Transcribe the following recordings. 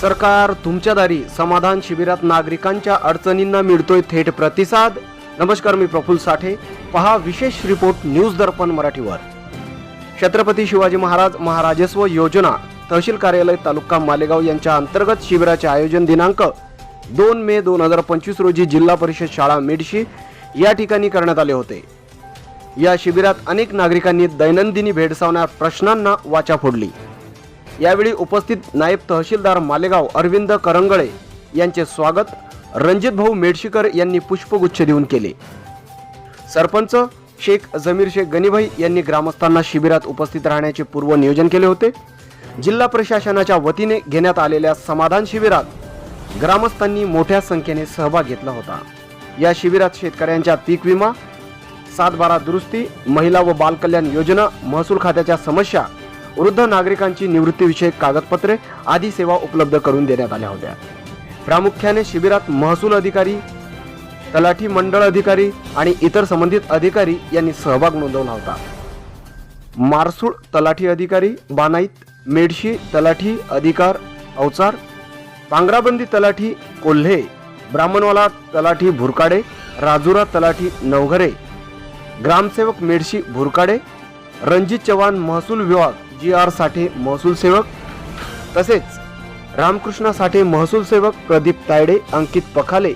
सरकार तुमच्या दारी समाधान शिबिरात नागरिकांच्या अडचणींना मिळतोय थेट प्रतिसाद. नमस्कार मी प्रफुल्ल साठे. पहा विशेष रिपोर्ट न्यूज दर्पण मराठीवर. छत्रपती शिवाजी महाराज महाराजस्व योजना तहसील कार्यालय तालुका मालेगाव यांच्या अंतर्गत शिबिराचे आयोजन दिनांक दोन मे दोन हजार पंचवीस रोजी जिल्हा परिषद शाळा मेडशी या ठिकाणी करण्यात आले होते. या शिबिरात अनेक नागरिकांनी दैनंदिनी भेडसावणाऱ्या प्रश्नांना वाचा फोडली. यावेळी उपस्थित नायब तहसीलदार मालेगाव अरविंद करंगळे यांचे स्वागत. रणजित भाऊ मेडशीकर यांनी पुष्पगुच्छ देऊन केले. सरपंच शेख जमीर शेख गनीभाई यांनी ग्रामस्थांना शिबिरात उपस्थित राहण्याचे पूर्व नियोजन केले होते. जिल्हा प्रशासनाच्या वतीने घेण्यात आलेल्या समाधान शिबिरात ग्रामस्थांनी मोठ्या संख्येने सहभाग घेतला होता. या शिबिरात शेतकऱ्यांच्या पीक विमा सातबारा दुरुस्ती महिला व बालकल्याण योजना महसूल खात्याच्या समस्या वृद्ध नागरिकांची निवृत्तीविषयक कागदपत्रे आदी सेवा उपलब्ध करून देण्यात आल्या होत्या. प्रामुख्याने शिबिरात महसूल अधिकारी तलाठी मंडळ अधिकारी आणि इतर संबंधित अधिकारी यांनी सहभाग नोंदवला होता. मारसूळ तलाठी अधिकारी बानाईत मेडशी तलाठी अधिकार अवचार पांगराबंदी तलाठी कोल्हे ब्राह्मणवाला तलाठी भुरकाडे राजुरा तलाठी नवघरे ग्रामसेवक मेडशी भुरकाडे रणजित चव्हाण महसूल विभाग जी आर साठे महसूल सेवक तसेच रामकृष्ण साठे महसूल सेवक प्रदीप तायडे अंकित पखाले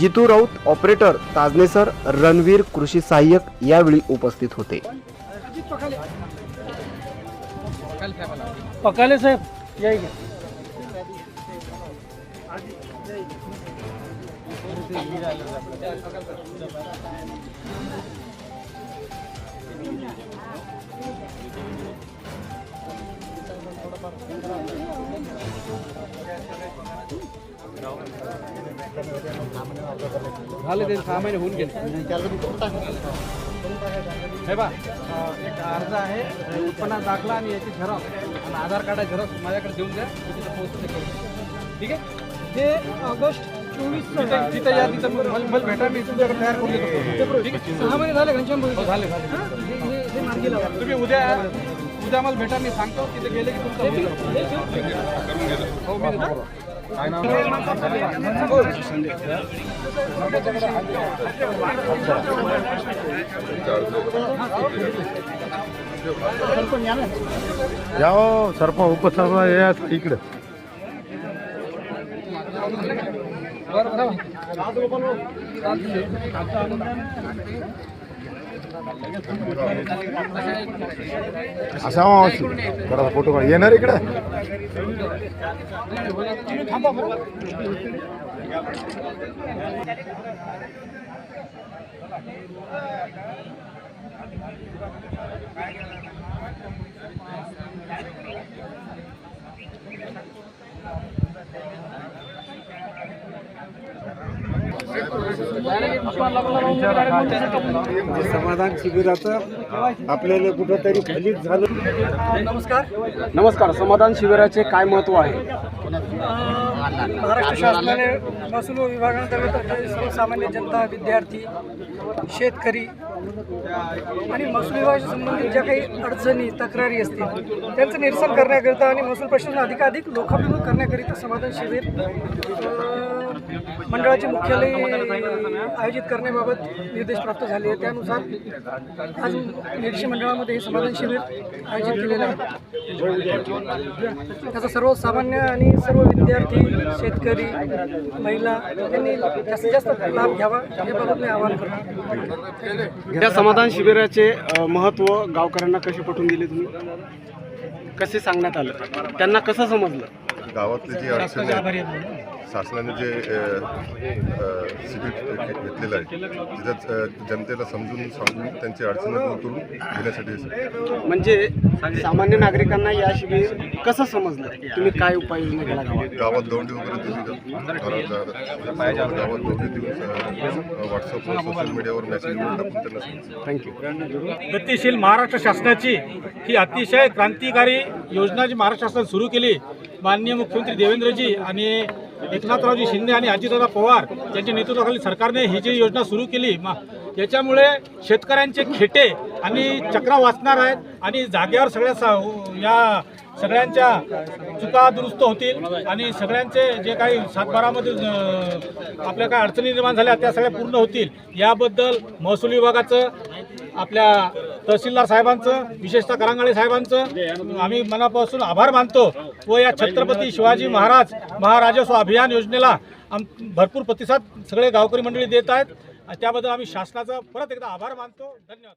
जितू राऊत ऑपरेटर ताजनेसर रणवीर कृषी सहाय्यक यावेळी उपस्थित होते पकाले साहेब या इकडे. झाले ते सहा महिने होऊन गेले. हे बा एक अर्ज आहे उत्पन्नात दाखला आणि याची झेरॉक्स. आणि आधार कार्ड झेरॉक्स माझ्याकडे देऊन द्या. ठीक आहे? ते ऑगस्ट चोवीस तिथं तिथं या तिथं मला भेटा मी तुमच्याकडे तयार करून देतो. सहा महिने झाले घनश्याम हो, झाले झाले. तुम्ही उद्या उद्या मला भेटा मी सांगतो तिथे गेले की तुमचं हो मी देतो. या हो सरपंच उपसरपंच या इकडे. असा मावशी फोटो काढ. येणार इकडे? समाधान शिबिराचं आपल्याला कुठंतरी फलित झालं. नमस्कार. नमस्कार. समाधान शिबिराचे काय महत्त्व आहे? महाराष्ट्र शासनाने महसूल विभागांतर्गत सर्वसामान्य जनता विद्यार्थी शेतकरी आणि महसूल विभागाशी संबंधित ज्या काही अडचणी तक्रारी असतील त्यांचं निरसन करण्याकरिता आणि महसूल प्रशासन अधिकाधिक लोकाभिमुख करण्याकरिता समाधान शिबिर मंडळाचे मुख्यालय आयोजित करण्याबाबत निर्देश प्राप्त झाले आहेत. त्यानुसार आज निरीक्षण मंडळामध्ये हे समाधान शिबिर आयोजित केलेलं आहे. त्याचा सर्वसामान्य आणि सर्व विद्यार्थी शेतकरी महिला यांनी जास्तीत जास्त लाभ घ्यावा याबाबत मी आवाहन करतो. या समाधान शिबिराचे अ, महत्त्व गावकऱ्यांना कसे पटवून दिले तुम्ही? कसे सांगण्यात आलं? त्यांना कसं समजलं? गावातली जी अडचण शासनाने जे शिबिर घेतलेलं आहे त्याच्यात अ, जनतेला समजून सांगून त्यांची अडचणी दूर करून घेण्यासाठी. म्हणजे सामान्य नागरिकांना या शिबिर कसं समजलं? तुम्ही काय उपाययोजना केला गावात? दौंडी वगैरे दिली गावात दौंडी देऊन व्हॉट्सअपवर सोशल मीडियावर मेसेज टाकून त्यांना थँक्यू गतिशील महाराष्ट्र शासनाची ही अतिशय क्रांतिकारी योजना जी महाराष्ट्र शासनाने सुरू केली माननीय मुख्यमंत्री देवेंद्रजी आणि एकनाथरावजी शिंदे आणि अजितदादा पवार यांच्या नेतृत्वाखाली सरकारने ही जी योजना सुरू केली याच्यामुळे शेतकऱ्यांचे खेटे आणि चक्रा वाचणार आहेत आणि जागेवर सगळ्या सा या सगळ्यांच्या चुका दुरुस्त होतील आणि सगळ्यांचे जे काही सातबारामध्ये आपल्या काय अडचणी निर्माण झाल्या त्या सगळ्या पूर्ण होतील. याबद्दल महसूल विभागाचं आपल्या तहसीलदार साहेबांचं विशेषतः करांगाळे साहेबांचं आम्ही मनापासून आभार मानतो व या छत्रपती शिवाजी महाराज महाराजस्व अभियान योजनेला आम भरपूर प्रतिसाद सगळे गावकरी मंडळी देत आहेत. त्याबद्दल आम्ही शासनाचा परत एकदा आभार मानतो. धन्यवाद.